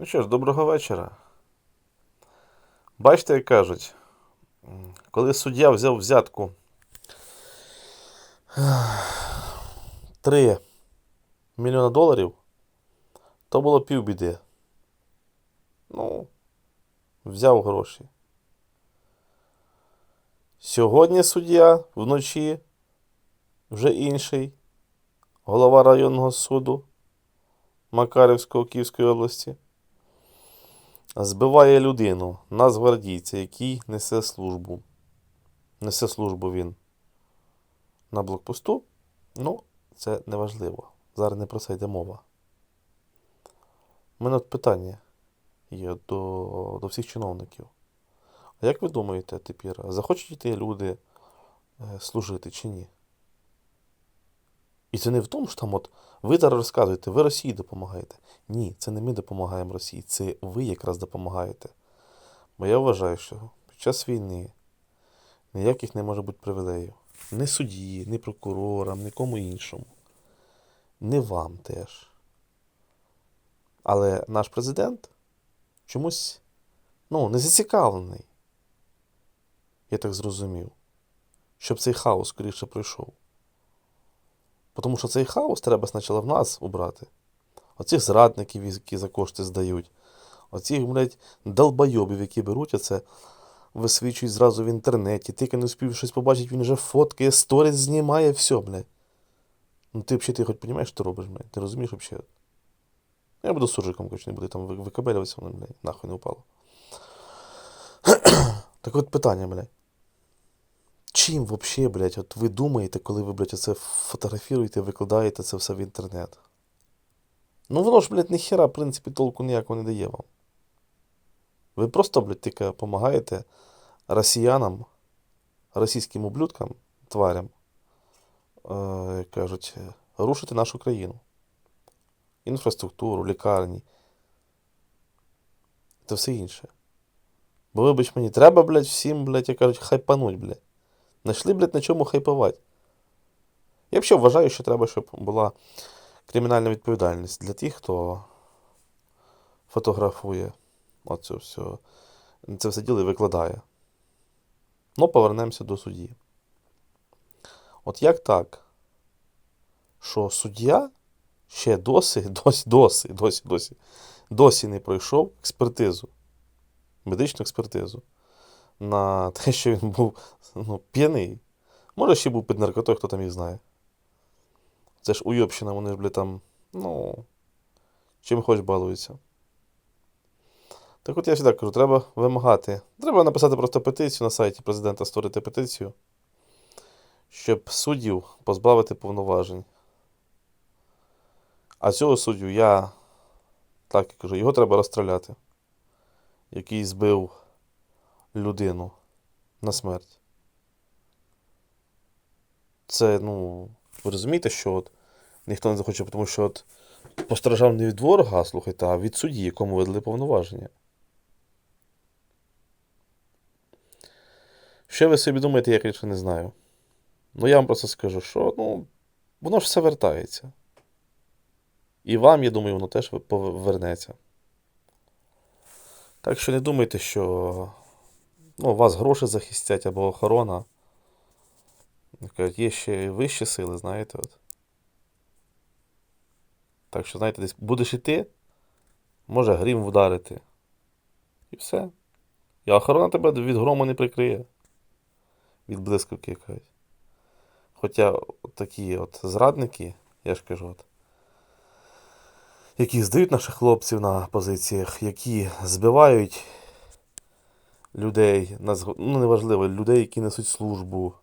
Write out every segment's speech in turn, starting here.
Ну що ж, доброго вечора. Бачите, як кажуть, коли суддя взяв взятку 3 мільйона доларів, то було півбіди. Ну, взяв гроші. Сьогодні суддя вночі вже інший, голова районного суду Макарівського Київської області збиває людину, нацгвардійця, який несе службу. Несе службу він на блокпосту. Ну, це не важливо. Зараз не про це йде мова. У мене от питання є до, до всіх чиновників. А як ви думаєте тепер, захочуть йти люди е, служити чи ні? І це не в тому, що там от ви зараз розказуєте, ви Росії допомагаєте. Ні, це не ми допомагаємо Росії, це ви якраз допомагаєте. Бо я вважаю, що під час війни ніяких не може бути привілеїв. Ні судді, ні прокурорам, нікому іншому. Не вам теж. Але наш президент чомусь ну, не зацікавлений. Я так зрозумів. Щоб цей хаос скоріше пройшов. Тому що цей хаос треба спочатку в нас убрати. Оцих зрадників, які за кошти здають. Оцих, блядь, долбойобів, які беруть оце, висвічують зразу в інтернеті. Ти не успів щось побачити, він вже фоткає, сторіс знімає, все, блядь. Ну ти взагалі ти хоч розумієш, що ти робиш, блядь? Ти розумієш взагалі? Я буду суржиком, хоч не буду там викабелюватися, воно, блядь, нахуй не упало. так от питання, блядь. Чим вообще, блядь, от ви думаєте, коли ви, блядь, це фотографіруєте, викладаєте це все в інтернет? Ну воно ж, блядь, ніхера, в принципі, толку ніякого не дає вам. Ви просто, блядь, тільки допомагаєте росіянам, російським ублюдкам, тварям, е, кажуть, рушити нашу країну. Інфраструктуру, лікарні та все інше. Бо, вибач мені, треба, блядь, всім, блядь, як кажуть, хайпануть, блядь. Знайшли, блядь, на чому хайпувати. Я взагалі вважаю, що треба, щоб була кримінальна відповідальність для тих, хто фотографує оце все, це все діло і викладає. Ну, повернемося до судді. От як так, що суддя ще досі, досі, досі, досі, досі, досі не пройшов експертизу, медичну експертизу на те, що він був ну, п'яний. Може, ще був під наркотою, хто там їх знає. Це ж уйобщина, вони ж, бля, там, ну, чим хоч балуються. Так от я завжди кажу, треба вимагати. Треба написати просто петицію на сайті президента, створити петицію, щоб суддів позбавити повноважень. А цього суддю я, так і кажу, його треба розстріляти, який збив людину на смерть. Це, ну, ви розумієте, що от ніхто не захоче, тому що от постраждав не від ворога, слухайте, а від судді, якому видали повноваження. Що ви собі думаєте, я, звісно, не знаю. Ну, я вам просто скажу, що ну, воно ж все вертається. І вам, я думаю, воно теж повернеться. Так що не думайте, що ну, вас гроші захистять або охорона. Є ще вищі сили, знаєте. От. Так що, знаєте, десь будеш іти, може грім вдарити. І все. І охорона тебе від грому не прикриє. Від блискавки якась. Хоча такі от зрадники, я ж кажу, от, які здають наших хлопців на позиціях, які збивають людей, ну неважливо, людей, які несуть службу,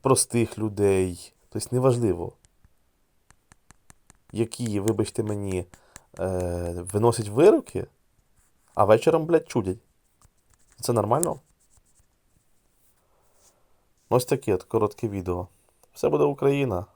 простих людей, тобто неважливо, які, вибачте мені, е, виносять вироки, а вечором, блядь, чудять. Це нормально? Ось таке от коротке відео. Все буде Україна.